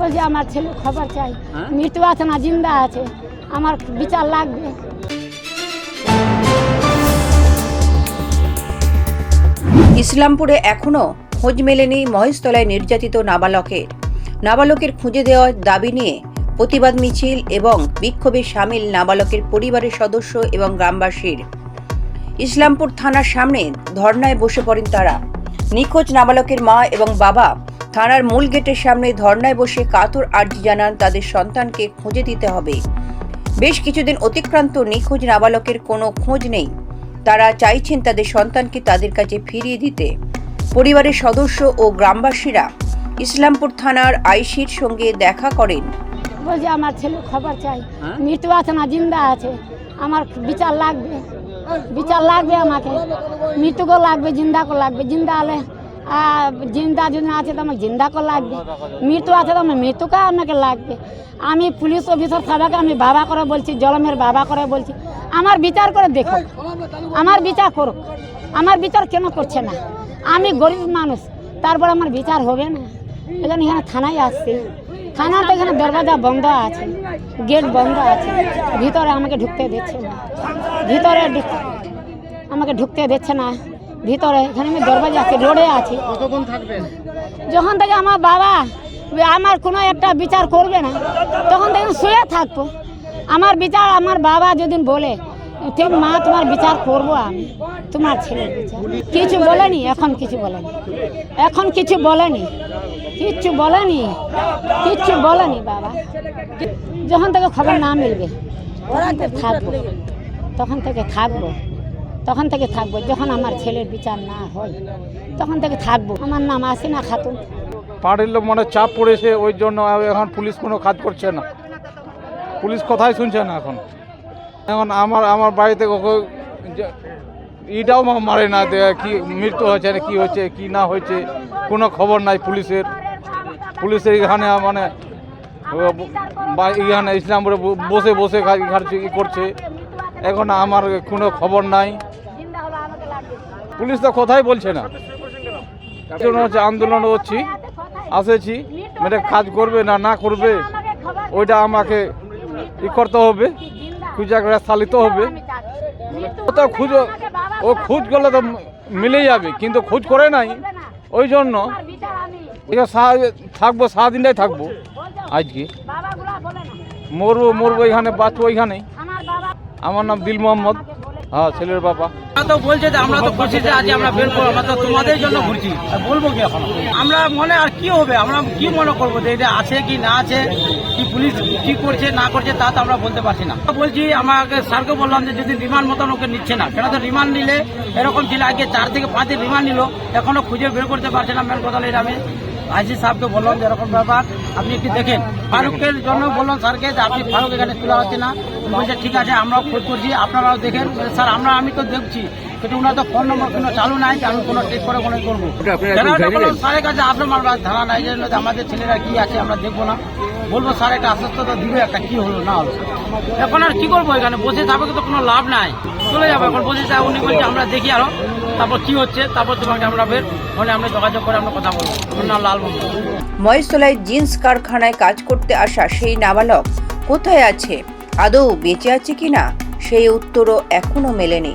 বলছি আমার ছেলে খবর চাই। হ্যাঁ? মৃত্যু আছে না জিন্দা আছে। আমার বিচার লাগবে। ইসলামপুরে এখনও খোঁজ মেলেনি মহেশতলায় নির্যাতিত নাবালকের। নাবালকের খুঁজে দেওয়ার দাবি নিয়ে প্রতিবাদ মিছিল এবং বিক্ষোভে সামিল নাবালকের পরিবারের সদস্য এবং গ্রামবাসীর। ইসলামপুর থানার সামনে ধর্নায় বসে পড়েন তারা। নিখোঁজ নাবালকের মা এবং বাবা থানার মূল গেটের সামনে ধর্নায় বসে কাতর আর্জি জানান তাদের সন্তানকে খুঁজে দিতে হবে। বেশ কিছুদিন অতিক্রান্ত নিখোঁজ নাবালকের কোনো খোঁজ নেই। তারা চাইছেন তাদের সন্তানকে তাদের কাছে ফিরিয়ে দিতে। পরিবারের সদস্য ও গ্রামবাসীরা ইসলামপুর থানার আইসির সঙ্গে দেখা করেন। বলছি আমার ছেলে খবর চাই। হ্যাঁ? মৃত্যু আছে না জিন্দা আছে। আমার বিচার লাগবে। বিচার লাগবে আমাকে। মৃত্যুকে লাগবে জিন্দাকে লাগবে। জিন্দা হলে জিন্দা যদি আছে তো আমাকে জিন্দাকে লাগবে। মৃত্যু আছে তো আমার মৃত্যুকে আমাকে লাগবে। আমি পুলিশ অফিসার সবাইকে আমি বাবা করে বলছি জলমের বাবা করে বলছি। আমার বিচার করে দেখো। আমার বিচার করুক আমার বিচার কেন করছে না? আমি গরিব মানুষ তারপর আমার বিচার হবে না? এখানে এখানে থানায় আসছি। থানাতে এখানে দরজা বন্ধ আছে গেট বন্ধ আছে। ভিতরে আমাকে ঢুকতে দিচ্ছে না। ভিতরে আমাকে ঢুকতে দিচ্ছে না। ভিতরে এখানে আমি দরজা আছি রোডে আছি। কতক্ষণ থাকবেন? যখন থেকে আমার বাবা আমার কোনো একটা বিচার করবে না তখন থেকে শুয়ে থাকব। আমার বিচার আমার বাবা যদি বলে ঠিক মা তোমার বিচার করব আমি তোমার ছেলের বিচার। কিছু বলেনি এখন কিছু বলেনি। এখন কিছু বলেনি কিচ্ছু বলেনি কিচ্ছু বলেনি বাবা। যখন থেকে খবর না মিলবে তখন থেকে থাকব। তখন থেকে থাকব। তখন থেকে থাকব, যখন আমার ছেলের বিচার না হয়, তখন থেকে থাকব। আমার নাম আসিনা খাতুন। পাড়ির লোক মনে চাপ পড়েছে, ওই জন্য এখন পুলিশ কোনো কাজ করছে না। পুলিশ কথাই শুনছে না এখন। এখন আমার আমার বাড়িতে ইটাও মারে না কি মৃত্যু হয়েছে, কি হয়েছে, কি না হয়েছে, কোনো খবর নাই পুলিশের। পুলিশের এখানে মানে এখানে ইসলামপুরে বসে বসে করছে। এখন আমার কোনো খবর নাই। পুলিশ তো কথাই বলছে না। হচ্ছে আন্দোলন হচ্ছি, আসেছি মানে কাজ করবে না না করবে, ওইটা আমাকে ই করতে হবে, খুঁজে করে চালিত হবে। ও তো খুঁজ, ও খুঁজ করলে তো মিলে যাবে, কিন্তু খোঁজ করে নাই, ওই জন্য থাকব, সারাদিনটাই থাকব, আজকে। মরবো মরবো এখানে, বাঁচবো এখানেই। আমার নাম দিল মোহাম্মদ। হ্যাঁ ছেলের বাবা। তো বলছে যে আমরা তো খুশিতে আছি আমরা বের করব, আমরা তো তোমাদের জন্য ঘুরছি। বলব কি এখন? আমরা মনে আর কি হবে? আমরা কি মনে করব যে এটা আছে কি না আছে? কি পুলিশ কি করছে, না করছে, তা তো আমরা বলতে পারছি না। বলছি, আমাকে স্যারকে বললাম যে যদি রিমান্ড মতন ওকে নিচ্ছে না। কেন তো রিমান্ড নিলে এরকম ছিল আগে চার থেকে পাঁচ দিন রিমান্ড নিল, এখনও খুঁজে বের করতে পারছে না, মেন কথা আমি আইসি সাহেবকে বললাম যে এরকম ব্যাপার, আপনি একটু দেখেন। ফারুকের জন্য বললাম স্যারকে যে আপনি ফারুক এখানে তোলা হচ্ছে না। বলছে, ঠিক আছে, আমরাও খোঁজ করছি, আপনারাও দেখেন। স্যার, আমরা, আমি তো দেখছি। কিন্তু ওনার তো ফোন নম্বর কোনো চালু নাই আমি কোনো ঠিক করে কোনো করব। স্যারের কাছে আপনার আমার ধারণা নাই যে আমাদের ছেলেরা কি আছে আমরা দেখব না। বলব স্যার একটা আশ্বস্ততা দিবে একটা কি হলো না হলো? এখন আর কি করব এখানে? বসে থাকবে তো কোনো লাভ নাই। চলে যাব এখন বসে থাকবে উনি বলছে আমরা দেখি আরও তারপর কি হচ্ছে তারপর তোমাকে আমরা বের ফোনে আমরা যোগাযোগ করে আমরা কথা বলব। নাম লাল। মহেশতলায় জিন্স কারখানায় কাজ করতে আসা সেই নাবালক কোথায় আছে? আদৌ বেঁচে আছে কিনা? সেই উত্তরও এখনও মেলেনি।